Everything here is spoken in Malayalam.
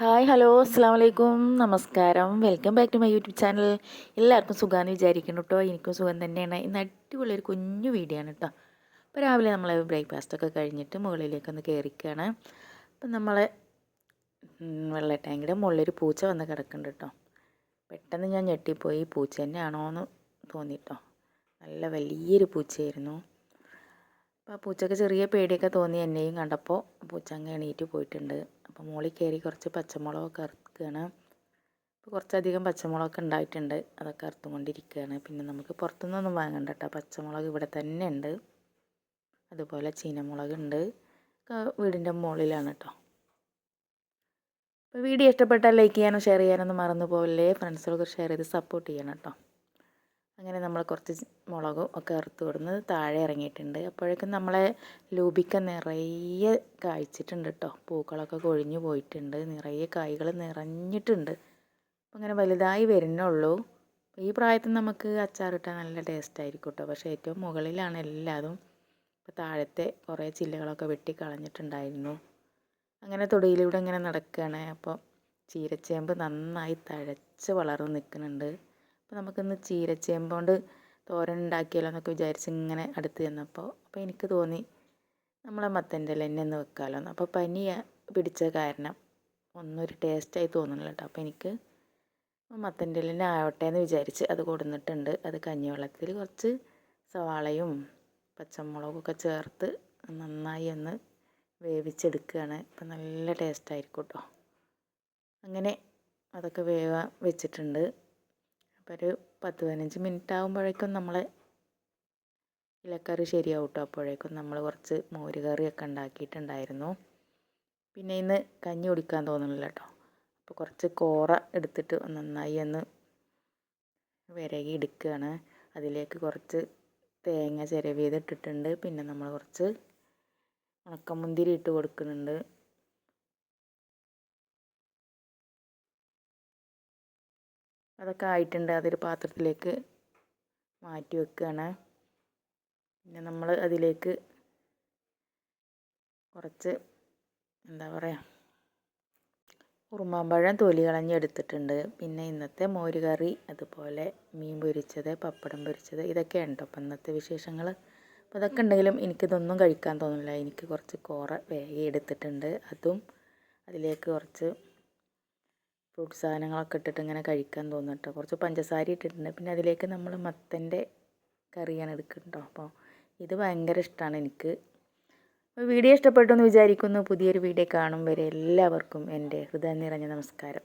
ഹായ് ഹലോ അസ്സാം വലൈക്കും നമസ്കാരം. Welcome back to my YouTube channel. എല്ലാവർക്കും സുഖമാണെന്ന് വിചാരിക്കുന്നു കേട്ടോ എനിക്കും സുഖം തന്നെയാണ്. ഇന്ന് അടിപൊളി ഒരു കുഞ്ഞു വീഡിയോ ആണ് കേട്ടോ അപ്പോൾ രാവിലെ നമ്മൾ ബ്രേക്ക്ഫാസ്റ്റൊക്കെ കഴിഞ്ഞിട്ട് മുകളിലേക്ക് ഒന്ന് കയറിക്കുകയാണ് അപ്പം നമ്മൾ വെള്ള ടാങ്കിന്റെ മുകളിലൊരു പൂച്ച വന്ന് കിടക്കുന്നുണ്ട് കേട്ടോ പെട്ടെന്ന് ഞാൻ ഞെട്ടിപ്പോയി. പൂച്ച തന്നെയാണോ എന്ന് തോന്നിട്ടോ നല്ല വലിയൊരു പൂച്ചയായിരുന്നു. അപ്പോൾ ആ പൂച്ചക്ക് ചെറിയ പേടിയൊക്കെ തോന്നി. എന്നെയും കണ്ടപ്പോൾ പൂച്ച അങ്ങ് എണീറ്റ് പോയിട്ടുണ്ട്. അപ്പോൾ മുകളിൽ കയറി കുറച്ച് പച്ചമുളകൊക്കെ അറുക്കുകയാണ് അപ്പോൾ കുറച്ചധികം പച്ചമുളകൊക്കെ ഉണ്ടായിട്ടുണ്ട്. അതൊക്കെ അറുത്തുകൊണ്ടിരിക്കുകയാണ്. പിന്നെ നമുക്ക് പുറത്തുനിന്നൊന്നും വാങ്ങണ്ട കേട്ടോ പച്ചമുളക് ഇവിടെ തന്നെ ഉണ്ട്. അതുപോലെ ചീനമുളക് ഉണ്ട് വീടിന്റെ മുകളിലാണ് കേട്ടോ. അപ്പോൾ വീഡിയോ ഇഷ്ടപ്പെട്ടാൽ ലൈക്ക് ചെയ്യാനും ഷെയർ ചെയ്യാനൊന്നും മറന്നു പോകല്ലേ ഫ്രണ്ട്സുകൾക്ക് ഷെയർ ചെയ്ത് സപ്പോർട്ട് ചെയ്യണം കേട്ടോ. അങ്ങനെ നമ്മൾ കുറച്ച് മുളകും ഒക്കെ അറുത്ത് കൊടുന്ന് താഴെ ഇറങ്ങിയിട്ടുണ്ട്. അപ്പോഴേക്കും നമ്മളെ ലൂബിക്ക നിറയെ കായ്ച്ചിട്ടുണ്ട് കേട്ടോ പൂക്കളൊക്കെ കൊഴിഞ്ഞു പോയിട്ടുണ്ട്. നിറയെ കായ്കൾ നിറഞ്ഞിട്ടുണ്ട്. അപ്പം അങ്ങനെ വലുതായി വരുന്നുള്ളൂ ഈ പ്രായത്തിൽ നമുക്ക് അച്ചാറിട്ടാൽ നല്ല ടേസ്റ്റ് ആയിരിക്കും കേട്ടോ പക്ഷേ ഏറ്റവും മുകളിലാണ് എല്ലാതും. ഇപ്പോൾ താഴത്തെ കുറേ ചില്ലകളൊക്കെ വെട്ടി കളഞ്ഞിട്ടുണ്ടായിരുന്നു. അങ്ങനെ തൊടിയിലൂടെ ഇങ്ങനെ നടക്കുകയാണ് അപ്പോൾ ചീരച്ചേമ്പ് നന്നായി തഴച്ച് വളർന്ന് നിൽക്കുന്നുണ്ട്. അപ്പോൾ നമുക്കിന്ന് ചീരച്ചേമ്പ് കൊണ്ട് തോരൻ ഉണ്ടാക്കിയാലോ എന്നൊക്കെ വിചാരിച്ച് ഇങ്ങനെ അടുത്ത് ചെന്നപ്പോൾ അപ്പോൾ എനിക്ക് തോന്നി നമ്മളെ മത്തന്റെ ഇല തന്നെ ഒന്ന് വെക്കാമല്ലോ എന്ന്. അപ്പോൾ പനി പിടിച്ച കാരണം ഒന്നൊരു ടേസ്റ്റായി തോന്നുന്നില്ല കേട്ടോ അപ്പോൾ എനിക്ക് മത്തന്റെ ഇല ആവട്ടെ എന്ന് വിചാരിച്ച് അത് കൊടുന്നിട്ടുണ്ട്. അത് കഞ്ഞിവെള്ളത്തിൽ കുറച്ച് സവാളയും പച്ചമുളകൊക്കെ ചേർത്ത് നന്നായി ഒന്ന് വേവിച്ചെടുക്കുകയാണ്. അപ്പം നല്ല ടേസ്റ്റായിരിക്കും കേട്ടോ അങ്ങനെ അതൊക്കെ വേവാൻ വെച്ചിട്ടുണ്ട്. അപ്പോൾ ഒരു പത്ത് പതിനഞ്ച് മിനിറ്റ് ആകുമ്പോഴേക്കും നമ്മൾ ഇലക്കറി ശരിയാവും കേട്ടോ അപ്പോഴേക്കും നമ്മൾ കുറച്ച് മോര് കറിയൊക്കെ ഉണ്ടാക്കിയിട്ടുണ്ടായിരുന്നു. പിന്നെ ഇന്ന് കഞ്ഞി കുടിക്കാൻ തോന്നുന്നില്ല കേട്ടോ അപ്പോൾ കുറച്ച് കോറ എടുത്തിട്ട് നന്നായി ഒന്ന് വിരകി എടുക്കുകയാണ് അതിലേക്ക് കുറച്ച് തേങ്ങ ചിരവിയതിട്ടിട്ടുണ്ട് പിന്നെ നമ്മൾ കുറച്ച് ഉണക്കമുന്തിരി ഇട്ട് കൊടുക്കുന്നുണ്ട്. അതൊക്കെ ആയിട്ടുണ്ട്. അതൊരു പാത്രത്തിലേക്ക് മാറ്റി വെക്കുകയാണ് പിന്നെ നമ്മൾ അതിലേക്ക് കുറച്ച് എന്താ പറയുക ഉറുമാമ്പഴം തൊലി കളഞ്ഞെടുത്തിട്ടുണ്ട് പിന്നെ ഇന്നത്തെ മോര് കറി അതുപോലെ മീൻ പൊരിച്ചത് പപ്പടം പൊരിച്ചത് ഇതൊക്കെ കേട്ടോ അപ്പം ഇന്നത്തെ വിശേഷങ്ങൾ? അപ്പോൾ ഇതൊക്കെ ഉണ്ടെങ്കിലും എനിക്കിതൊന്നും കഴിക്കാൻ തോന്നില്ല എനിക്ക് കുറച്ച് കോറ വേഗം എടുത്തിട്ടുണ്ട്. അതും അതിലേക്ക് കുറച്ച് ഫ്രൂട്ട് സാധനങ്ങളൊക്കെ ഇട്ടിട്ട് ഇങ്ങനെ കഴിക്കാൻ തോന്നും കേട്ടോ കുറച്ച് പഞ്ചസാര ഇട്ടിട്ടുണ്ട്. പിന്നെ അതിലേക്ക് നമ്മൾ മത്തന്റെ കറിയാണ് എടുക്കുന്നത് അപ്പോൾ ഇത് ഭയങ്കര ഇഷ്ടമാണ് എനിക്ക്. വീഡിയോ ഇഷ്ടപ്പെട്ടു എന്ന് വിചാരിക്കുന്നു. പുതിയൊരു വീഡിയോ കാണും വരെ എല്ലാവർക്കും എന്റെ ഹൃദയം നിറഞ്ഞ നമസ്കാരം.